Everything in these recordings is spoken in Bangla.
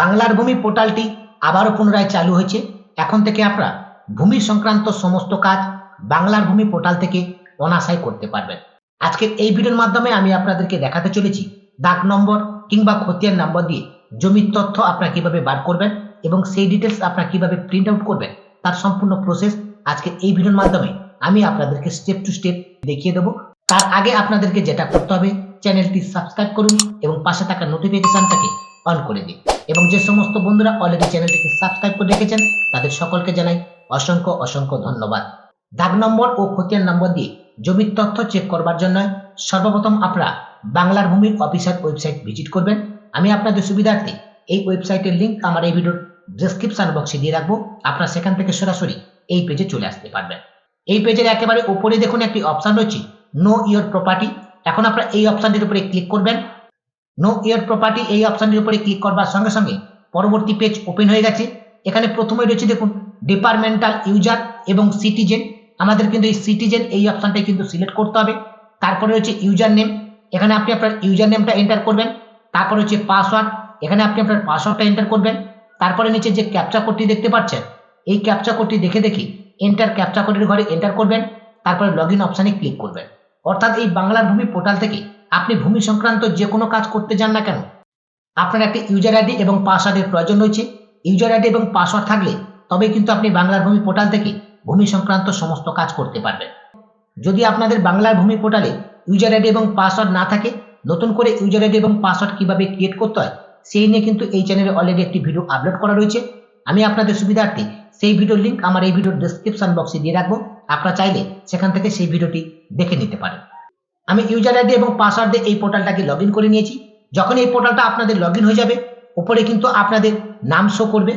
বাংলার ভূমি পোর্টালটি আবারও পুনরায় চালু হয়েছে। এখন থেকে আপনারা ভূমি সংক্রান্ত সমস্ত কাজ বাংলার ভূমি পোর্টাল থেকে অনাশায় করতে পারবেন। আজকের এই ভিডিওর মাধ্যমে আমি আপনাদেরকে দেখাতে চলেছি দাগ নম্বর কিংবা খতিয়ান নম্বর দিয়ে জমির তথ্য আপনারা কীভাবে বার করবেন এবং সেই ডিটেলস আপনারা কীভাবে প্রিন্ট আউট করবেন, তার সম্পূর্ণ প্রসেস আজকের এই ভিডিওর মাধ্যমে আমি আপনাদেরকে স্টেপ টু স্টেপ দেখিয়ে দেবো। তার আগে আপনাদেরকে যেটা করতে হবে চ্যানেলটি সাবস্ক্রাইব করুন এবং পাশে থাকা নোটিফিকেশনটাকে অন করে দিন। এবং যে সমস্ত বন্ধুরা অলরেডি চ্যানেলটিকে সাবস্ক্রাইব করে রেখেছেন, তাদের সকলকে জানাই অসংখ্য অসংখ্য ধন্যবাদ। দাগ নম্বর ও খতিয়ান নম্বর দিয়ে জমির তথ্য চেক করবার জন্য সর্বপ্রথম আপনারা বাংলার ভূমির অফিসিয়াল ওয়েবসাইট ভিজিট করবেন। আমি আপনাদের সুবিধার্থে এই ওয়েবসাইটের লিংক আমার এই ভিডিওর ডেসক্রিপশন বক্সে দিয়ে রাখব। আপনারা সেখান থেকে সরাসরি এই পেজে চলে আসতে পারবেন। এই পেজের একেবারে উপরে দেখুন একটি অপশন রয়েছে নো ইয়োর প্রপার্টি এখন আপনারা এই অপশনটির উপরে ক্লিক করবেন। নো ইয়ার প্রপার্টি এই অপশনটির উপরে ক্লিক করবার সঙ্গে সঙ্গে পরবর্তী পেজ ওপেন হয়ে গেছে। এখানে প্রথমে রয়েছে দেখুন ডিপার্টমেন্টাল ইউজার এবং সিটিজেন আমাদের কিন্তু এই সিটিজেন এই অপশনটাই কিন্তু সিলেক্ট করতে হবে। তারপরে রয়েছে ইউজার নেম এখানে আপনি আপনার ইউজার নেমটা এন্টার করবেন। তারপরে হচ্ছে পাসওয়ার্ড এখানে আপনি আপনার পাসওয়ার্ডটা এন্টার করবেন। তারপরে নিচে যে ক্যাপচা কোডটি দেখতে পাচ্ছেন, এই ক্যাপচা কোডটি দেখে দেখে এন্টার ক্যাপচা কোডের ঘরে এন্টার করবেন। তারপরে লগ ইন অপশানে ক্লিক করবেন। অর্থাৎ এই বাংলার ভূমি পোর্টাল থেকে আপনি ভূমি সংক্রান্ত যে কোনো কাজ করতে যান না কেন? আপনার একটি ইউজার আইডি এবং পাসওয়ার্ডের প্রয়োজন রয়েছে। ইউজার আইডি এবং পাসওয়ার্ড থাকলে তবে কিন্তু আপনি বাংলার ভূমি পোর্টাল থেকে ভূমি সংক্রান্ত সমস্ত কাজ করতে পারবেন। যদি আপনাদের বাংলার ভূমি পোর্টালে ইউজার আইডি এবং পাসওয়ার্ড না থাকে, নতুন করে ইউজার আইডি এবং পাসওয়ার্ড কীভাবে ক্রিয়েট করতে হয়, সেই নিয়ে কিন্তু এই চ্যানেলে অলরেডি একটি ভিডিও আপলোড করা রয়েছে। আমি আপনাদের সুবিধার্থে সেই ভিডিওর লিঙ্ক আমার এই ভিডিওর ডেসক্রিপশন বক্সে দিয়ে রাখব। আপনারা চাইলে সেখান থেকে সেই ভিডিওটি দেখে নিতে পারেন। আমি ইউজার আইডি এবং পাসওয়ার্ড দিয়ে এই পোর্টালটাকে লগ করে নিয়েছি। যখন এই পোর্টালটা আপনাদের লগ হয়ে যাবে, উপরে কিন্তু আপনাদের নাম শো করবে।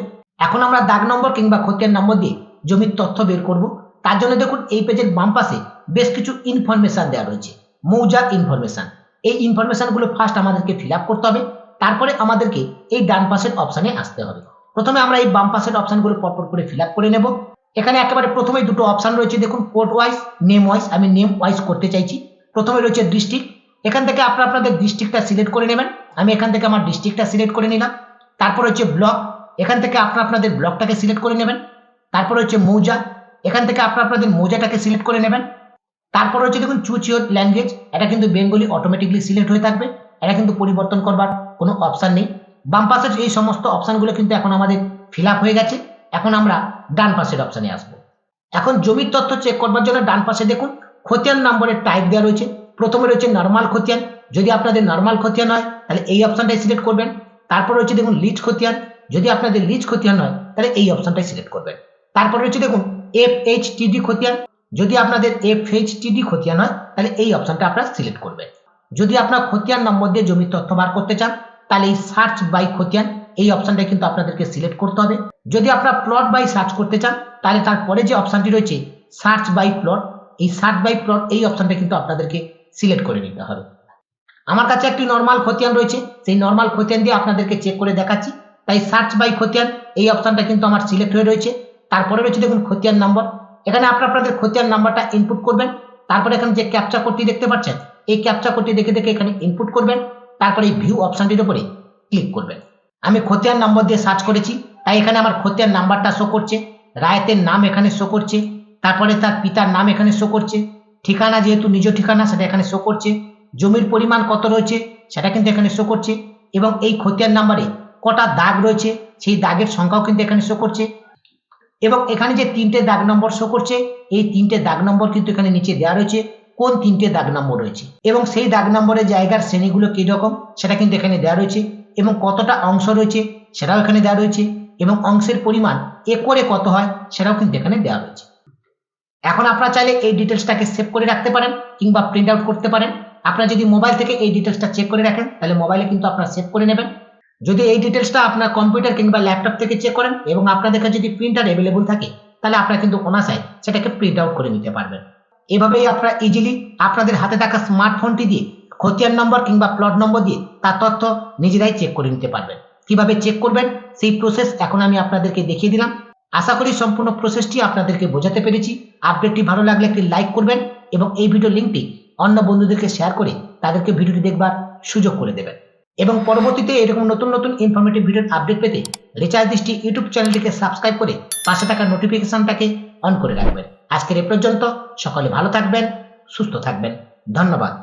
এখন আমরা দাগ নম্বর কিংবা খতিয়ান নম্বর দিয়ে জমির তথ্য বের করব। তার জন্য দেখুন, এই পেজের বাম পাশে বেশ কিছু ইনফরমেশন দেওয়া রয়েছে। মৌজার ইনফরমেশন এই ইনফরমেশনগুলো ফার্স্ট আমাদেরকে ফিল করতে হবে। তারপরে আমাদেরকে এই ডান পাশের অপশানে আসতে হবে। প্রথমে আমরা এই বাম পাশের অপশানগুলো পরপর করে ফিল করে নেব। এখানে একেবারে প্রথমে দুটো অপশান রয়েছে। দেখুন কোড ওয়াইজ নেম ওয়াইজ আমি নেম ওয়াইজ করতে চাইছি। প্রথমে রয়েছে ডিস্ট্রিক্ট এখান থেকে আপনারা আপনাদের ডিস্ট্রিক্টটা সিলেক্ট করে নেবেন। আমি এখান থেকে আমার ডিস্ট্রিক্টটা সিলেক্ট করে নিলাম। তারপর হচ্ছে ব্লক এখান থেকে আপনারা আপনাদের ব্লকটাকে সিলেক্ট করে নেবেন। তারপর হচ্ছে মৌজা। এখান থেকে আপনারা আপনাদের মৌজাটাকে সিলেক্ট করে নেবেন। তারপর হচ্ছে দেখুন চুজ ইউর ল্যাঙ্গুয়েজ এটা কিন্তু বেঙ্গলি অটোমেটিকলি সিলেক্ট হয়ে থাকবে। এটা কিন্তু পরিবর্তন করবার কোনো অপশান নেই। বাম পাশের এই সমস্ত অপশানগুলো কিন্তু এখন আমাদের ফিল হয়ে গেছে। এখন আমরা ডান পাশের অপশানে আসব। এখন জমির তথ্য চেক করবার জন্য ডান পাশে দেখুন। খতিয়ান নম্বরের টাইপ দেওয়া রয়েছে। প্রথমে রয়েছে নর্মাল খতিয়ান। যদি আপনাদের নর্মাল খতিয়ান হয়, তাহলে এই অপশানটাই সিলেক্ট করবেন। তারপর রয়েছে দেখুন লিজ খতিয়ান। যদি আপনাদের লিজ খতিয়ান হয়, তাহলে এই অপশানটাই সিলেক্ট করবেন। তারপর রয়েছে দেখুন এফ এইচ টিডি খতিয়ান। যদি আপনাদের এফ এইচ টিডি খতিয়ান হয়, তাহলে এই অপশানটা আপনারা সিলেক্ট করবেন। যদি আপনার খতিয়ান নম্বর দিয়ে জমির তথ্য বার করতে চান, তাহলে এই সার্চ বাই খতিয়ান, এই অপশানটা কিন্তু আপনাদেরকে সিলেক্ট করতে হবে। যদি আপনারা প্লট বাই সার্চ করতে চান, তাহলে তারপরে যে অপশানটি রয়েছে সার্চ বাই প্লট এই সার্চ বাই প্লট এই অপশনটা কিন্তু আপনাদেরকে সিলেক্ট করে নিতে হবে। আমার কাছে একটি নর্মাল খতিয়ান রয়েছে, সেই নর্মাল খতিয়ান দিয়ে আপনাদেরকে চেক করে দেখাচ্ছি। তাই সার্চ বাই খতিয়ান এই অপশনটা কিন্তু আমার সিলেক্ট হয়ে রয়েছে। তারপরে রয়েছে দেখুন খতিয়ান নম্বর এখানে আপনারা আপনাদের খতিয়ান নাম্বারটা ইনপুট করবেন। তারপরে এখানে যে ক্যাপচা কোডটি দেখতে পাচ্ছেন, এই ক্যাপচা কোডটি দেখে দেখে এখানে ইনপুট করবেন। তারপরে এই ভিউ অপশানটির উপরে ক্লিক করবেন। আমি খতিয়ান নম্বর দিয়ে সার্চ করেছি, তাই এখানে আমার খতিয়ান নাম্বারটা শো করছে। রায়তের নাম এখানে শো করছে। তারপরে তার পিতার নাম এখানে শো করছে। ঠিকানা যেহেতু নিজ ঠিকানা, সেটা এখানে শো করছে। জমির পরিমাণ কত রয়েছে, সেটা কিন্তু এখানে শো করছে। এবং এই খতিয়ান নাম্বারে কটা দাগ রয়েছে, সেই দাগের সংখ্যাও কিন্তু এখানে শো করছে। এবং এখানে যে তিনটে দাগ নম্বর শো করছে, এই তিনটে দাগ নম্বর কিন্তু এখানে নিচে দেওয়া রয়েছে। কোন তিনটে দাগ নম্বর রয়েছে? এবং সেই দাগ নম্বরের জায়গার শ্রেণীগুলো কীরকম, সেটা কিন্তু এখানে দেওয়া রয়েছে। এবং কতটা অংশ রয়েছে, সেটাও এখানে দেওয়া রয়েছে। এবং অংশের পরিমাণ একরে কত হয়, সেটাও কিন্তু এখানে দেওয়া রয়েছে। এখন আপনারা চাইলে এই ডিটেলসটাকে সেভ করে রাখতে পারেন কিংবা প্রিন্ট আউট করতে পারেন। আপনারা যদি মোবাইল থেকে এই ডিটেলসটা চেক করে রাখেন, তাহলে মোবাইলে কিন্তু আপনারা সেভ করে নেবেন। যদি এই ডিটেলসটা আপনার কম্পিউটার কিংবা ল্যাপটপ থেকে চেক করেন এবং আপনাদের কাছে যদি প্রিন্টার অ্যাভেলেবল থাকে, তাহলে আপনারা কিন্তু অনাসায় সেটাকে প্রিন্ট আউট করে নিতে পারবেন। এভাবেই আপনারা ইজিলি আপনাদের হাতে থাকা স্মার্টফোনটি দিয়ে, খতিয়ান নম্বর কিংবা প্লট নম্বর দিয়ে তার তথ্য নিজেরাই চেক করে নিতে পারবেন। কীভাবে চেক করবেন, সেই প্রসেস এখন আমি আপনাদেরকে দেখিয়ে দিলাম। আশা করি সম্পূর্ণ প্রসেসটি আপনাদেরকে বোঝাতে পেরেছি। আপডেটটি ভালো লাগলে একটি লাইক করবেন এবং এই ভিডিও লিঙ্কটি অন্য বন্ধুদেরকে শেয়ার করে তাদেরকে ভিডিওটি দেখবার সুযোগ করে দেবেন। এবং পরবর্তীতে এরকম নতুন নতুন ইনফরমেটিভ ভিডিওর আপডেট পেতে রিচার্জ দৃষ্টি ইউটিউব চ্যানেলটিকে সাবস্ক্রাইব করে পাশে থাকা নোটিফিকেশনটাকে অন করে রাখবেন। আজকের এ পর্যন্ত সকলে ভালো থাকবেন, সুস্থ থাকবেন। ধন্যবাদ।